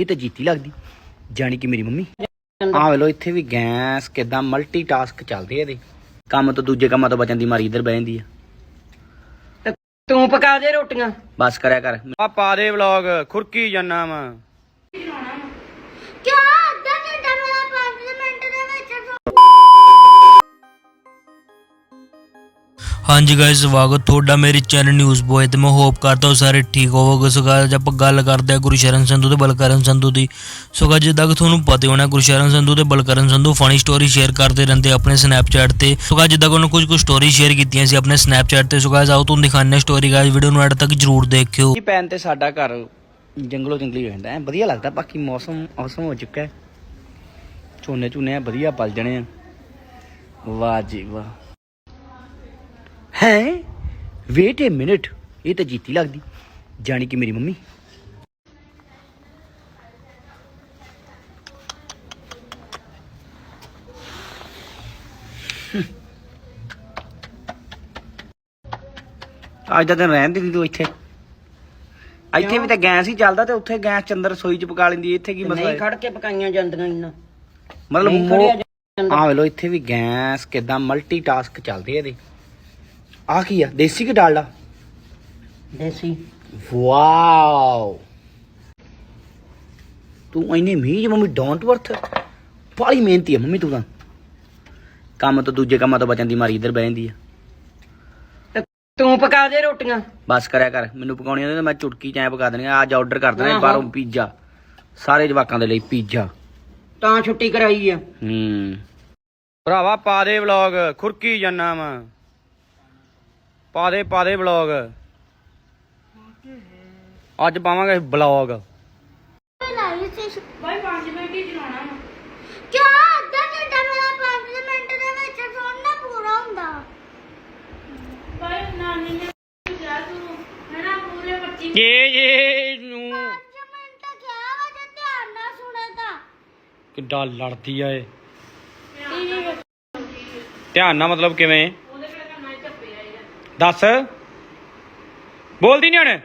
ਇਹ ਤਾਂ ਜੀਤੀ ਲੱਗਦੀ ਜਾਣੀ ਕਿ ਮੇਰੀ ਮੰਮੀ। ਆਹ ਵੇਲੋ ਇੱਥੇ ਵੀ ਗੈਸ ਕਿਦਾਂ ਮਲਟੀ ਟਾਸਕ ਚੱਲਦੇ ਆ ਇਹਦੇ। ਕੰਮ ਤੋਂ ਦੂਜੇ ਕੰਮਾਂ ਤੋਂ ਬਚਣ ਦੀ ਮਾਰੀ ਇੱਧਰ ਬਹਿ ਜਾਂਦੀ ਆ। ਤੇ ਤੂੰ ਪਕਾ ਦੇ ਰੋਟੀਆਂ। ਬਸ ਕਰਿਆ ਕਰ। ਆ ਪਾ ਦੇ ਵਲੌਗ ਖੁਰਕੀ ਜੰਨਾ ਵਾ। ਹਾਂਜੀ ਗਾਇਸ ਸਵਾਗਤ ਤੁਹਾਡਾ ਮੇਰੇ ਚੈਨਲ ਨਿਊਜ਼ ਬੋਏ ਤੇ ਮੈਂ ਹੋਪ ਕਰਦਾ ਹਾਂ ਸਾਰੇ ਠੀਕ ਹੋਵੋਗੇ। ਸੋ guys, ਆਪਾਂ ਗੱਲ ਕਰਦੇ ਹਾਂ ਗੁਰਸ਼ਰਨ ਸੰਧੂ ਤੇ ਬਲਕਰਨ ਸੰਧੂ ਦੀ। ਸੋ guys, ਜਿੱਦਾਂ ਕਿ ਤੁਹਾਨੂੰ ਪਤਾ ਹੋਣਾ ਗੁਰਸ਼ਰਨ ਸੰਧੂ ਤੇ Balkaran Sandhu funny story share ਕਰਦੇ ਰਹਿੰਦੇ ਆਪਣੇ ਸਨੈਪਚੈਟ ਤੇ। ਸੋ guys, ਜਿੱਦਾਂ ਕਿ ਉਹਨਾਂ ਕੁਝ ਕੁ ਸਟੋਰੀ ਸ਼ੇਅਰ ਕੀਤੀਆਂ ਸੀ ਆਪਣੇ ਸਨੈਪਚੈਟ ਤੇ। ਸੋ guys, ਆਓ ਤੁਹਾਨੂੰ ਦਿਖਾਉਂਦੇ ਹਾਂ ਸਟੋਰੀ ਗਾਇਸ ਵੀਡੀਓ ਨੂੰ ਐਡ ਤੱਕ ਜਰੂਰ ਦੇਖਿਓ। ਇਹ ਪੈਨ ਤੇ ਸਾਡਾ ਘਰ ਜੰਗਲੋ ਜੰਗਲੀ ਹੋ ਜਾਂਦਾ ਹੈ? ਵਧੀਆ ਲੱਗਦਾ ਬਾਕੀ ਮੌਸਮ ਔਸਮ ਹੋ ਚੁੱਕਾ ਹੈ। ਝੋਨੇ ਝੁਨੇ ਵਧੀਆ ਪਲ ਜਣੇ ਆ। ਵਾਹ ਜੀ ਵਾਹ। ਹੈ? ਵੇਟ ਅ ਮਿੰਟ ਇਹ ਤਾਂ ਜੀਤੀ ਲੱਗਦੀ। ਜਾਣੀ ਕਿ ਮੇਰੀ ਮੰਮੀ। ਅੱਜ ਦਾ ਦਿਨ ਰਹਿਣ ਦੀ ਤੂੰ ਇੱਥੇ। ਇੱਥੇ ਵੀ ਤਾਂ ਗੈਸ ਹੀ ਚੱਲਦਾ ਤੇ ਉੱਥੇ ਗੈਸ ਚੰਦਰ ਰਸੋਈ ਚ ਪਕਾ ਲੈਂਦੀ ਇੱਥੇ ਕੀ ਮਸਲਾ ਨਹੀਂ ਹੈ? ਖੜ ਕੇ ਪਕਾਈਆਂ ਜਾਂਦੀਆਂ ਇੰਨਾ। ਮਤਲਬ ਨਹੀਂ ਖੜਿਆ ਆਹ ਵੇਲੋ ਇੱਥੇ ਵੀ ਗੈਸ ਕਿਦਾਂ ਮਲਟੀ ਟਾਸਕ ਚੱਲਦੇ ਇਹਦੇ। ਆ ਕੀ ਆ? ਦੇਸੀ ਕਿ ਡਾਲਡਾ? ਦੇਸੀ। ਵਾਓ। ਤੂੰ ਇੰਨੀ ਮੀਂਹ 'ਚ ਮੰਮੀ ਡੋਂਟ ਵਰਥ ਬਾਲੀ ਮਿਹਨਤੀ ਆ ਮੰਮੀ ਤੂੰ ਤਾਂ। ਕੰਮ ਤੋਂ ਦੂਜੇ ਕੰਮਾਂ ਤੋਂ ਬਚਣ ਦੀ ਮਾਰੀ ਇੱਧਰ ਬਹਿ ਜਾਂਦੀ ਆ। ਤੇ ਤੂੰ ਪਕਾ ਦੇ ਰੋਟੀਆਂ। ਬਸ ਕਰਿਆ ਕਰ ਮੈਨੂੰ ਪਕਾਉਣੀਆਂ ਨੇ ਤਾਂ ਮੈਂ ਚੁਟਕੀ ਚ ਐ ਪਕਾ ਦੇਣੀਆਂ ਅੱਜ ਆਰਡਰ ਕਰ ਦੇਣਾ। ਬਾਹਰੋਂ ਪੀਜ਼ਾ ਸਾਰੇ ਜਵਾਕਾਂ ਦੇ ਲਈ ਪੀਜ਼ਾ ਤਾਂ ਛੁੱਟੀ ਕਰਾਈ ਆ। ਹੂੰ। ਭਰਾਵਾ ਪਾ ਦੇ ਵਲੌਗ ਖੁਰਕੀ ਜੰਨਾ ਪਾ ਦੇ ਪਾ ਦੇ ਵਲੌਗ ਅੱਜ ਪਾਵਾਂਗੇ ਵਲੌਗ ਲਾਈ ਸੀ ਬਾਈ 5 ਮਿੰਟ ਹੀ ਚਲਾਉਣਾ ਕਿਉਂ? ਅੱਧਾ ਘੰਟਾ ਮੇਰਾ 5 ਮਿੰਟ ਦੇ ਵਿੱਚ ਥੋੜਾ ਪੂਰਾ ਹੁੰਦਾ। ਬਾਈ ਨਾਨੀ ਨੇ ਕਿਹਾ ਤੂੰ ਮੇਰਾ ਪੂਰੇ 25 ਇਹ ਇਹ ਨੂੰ ਮਿੰਟ ਕਿਹਾ ਵਾ ਜੇ ਧਿਆਨ ਨਾਲ ਸੁਣੇ ਤਾਂ। ਕਿੱਡਾ ਲੜਦੀ ਆ ਇਹ। ਧਿਆਨ ਨਾਲ ਮਤਲਬ ਕਿਵੇਂ? ਦੱਸ। ਬੋਲਦੀ ਨਹੀਂ ਹੁਣ।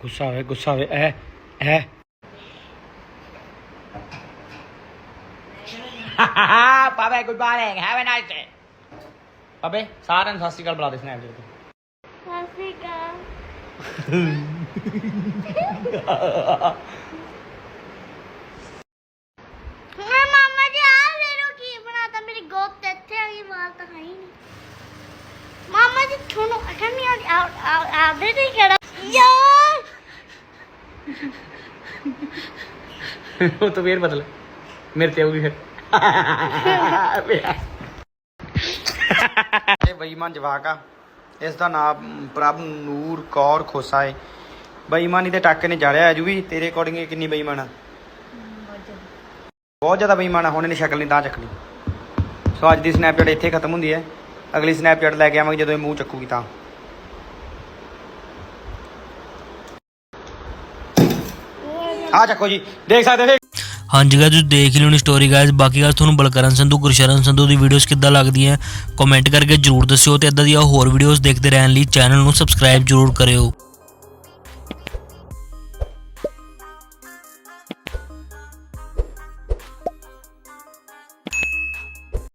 ਗੁੱਸਾ ਹੋਵੇ ਗੁੱਸਾ ਹੋਵੇ ਐ ਐ। ਪਾਪੇ good morning have a nice day ਪਾਪੇ ਸਾਰਿਆਂ ਨੂੰ ਸਤਿ ਸ਼੍ਰੀ ਅਕਾਲ ਬੁਲਾ ਦੇ ਸਨੈਪ ਤੇ ਸਤਿ ਸ਼੍ਰੀ ਅਕਾਲ ਮੈਂ ਮਾਮਾ ਜੀ ਆ ਵੇਰੋ ਕੀ ਬਣਾਤਾ ਮੇਰੀ ਗੋਦ ਤੇ ਇੱਥੇ ਆ ਗਈ ਵਾਲ ਤਾਂ ਹੈ ਹੀ ਨਹੀਂ ਨਹੀਂ ਆਉਂਦੀ ਆ ਆ ਆਦੇ ਨਹੀਂ ਕਿਹੜਾ ਯਾਰ ਉਹ ਤਾਂ ਫੇਰ ਬਦਲ। ਮੇਰੇ ਤੇ ਆਉਗੀ ਫਿਰ। ਇਹ ਬੇਈਮਾਨ ਜਵਾਕ ਆ। ਇਸ ਦਾ ਨਾਮ ਪ੍ਰਭ ਨੂਰ ਕੌਰ ਖੋਸਾ ਹੈ ਬੇਈਮਾਨੀ ਦੇ ਟੱਕ ਨੇ ਜੜਿਆ ਅਜੂ ਵੀ। ਤੇਰੇ ਅਕੋਰਡਿੰਗ ਇਹ ਕਿੰਨੀ ਬੇਈਮਾਨ ਆ? ਬਹੁਤ ਜ਼ਿਆਦਾ। ਬੇਈਮਾਨ ਆ। ਹੁਣ ਇਹਨੇ ਸ਼ਕਲ ਨਹੀਂ ਤਾਂ ਚੱਕਣੀ। ਸੋ ਅੱਜ ਦੀ ਸਨੈਪਚੈਟ ਇੱਥੇ ਖਤਮ ਹੁੰਦੀ ਹੈ। ਅਗਲੀ ਸਨੈਪਚੈਟ ਲੈ ਕੇ ਆਵਾਂਗੇ ਜਦੋਂ ਇਹ ਮੂੰਹ ਚੱਕੂਗੀ ਤਾਂ। ਆ ਚੱਕੋ ਜੀ, ਦੇਖ ਸਕਦੇ ਹੋ ਹਾਂਜੀ ਗਾਇਸ ਤੁਸੀਂ ਦੇਖ ਹੀ ਲਿਓਣੀ ਸਟੋਰੀ ਗਾਇਸ ਬਾਕੀ ਗੱਲ ਤੁਹਾਨੂੰ ਬਲਕਰਨ ਸੰਧੂ, ਗੁਰਸ਼ਰਨ ਸੰਧੂ ਦੀ ਵੀਡੀਓਜ਼ ਕਿੱਦਾਂ ਲੱਗਦੀਆਂ ਕਮੈਂਟ ਕਰਕੇ ਜਰੂਰ ਦੱਸਿਓ ਤੇ ਇਦਾਂ ਦੀਆਂ ਹੋਰ ਵੀਡੀਓਜ਼ ਦੇਖਦੇ ਰਹਿਣ ਲਈ ਚੈਨਲ ਨੂੰ ਸਬਸਕ੍ਰਾਈਬ ਜਰੂਰ ਕਰਿਓ।